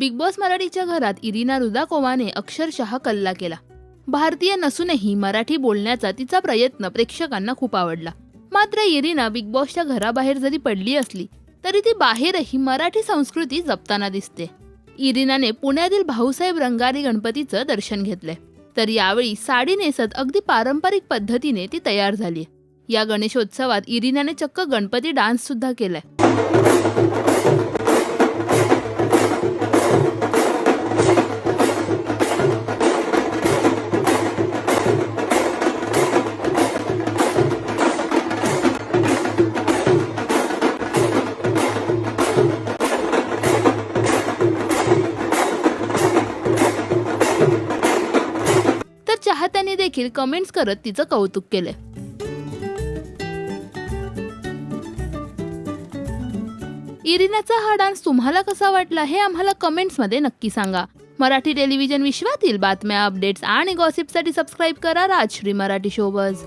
Big boss मराठीच्या घरात Irina रुदाकोवाने अक्षरशः कल्ला केला. भारतीय नसूनही मराठी बोलण्याचा तिचा प्रयत्न प्रेक्षकांना खूप आवडला. मात्र इरिना बिग बॉसच्या घराबाहेर जरी पडली असली तरी ती बाहेरही मराठी संस्कृती जपताना दिसते. इरिनाने पुण्यातील भाऊसाहेब रंगारी गणपतीचं दर्शन घेतलंय. तर यावेळी साडी नेसत अगदी पारंपरिक पद्धतीने ती तयार झाली या गणेशोत्सवात इरिनाने चक्क गणपती डान्स सुद्धा केलाय. चाहत्यांनी देखील कमेंट्स करत तिचं कौतुक केलंय. इरिनाचा हा डान्स तुम्हाला कसा वाटला हे आम्हाला कमेंट्समध्ये नक्की सांगा. मराठी टेलिव्हिजन विश्वातील बातम्या अपडेट्स आणि गॉसिपसाठी सबस्क्राईब करा राजश्री मराठी शोबज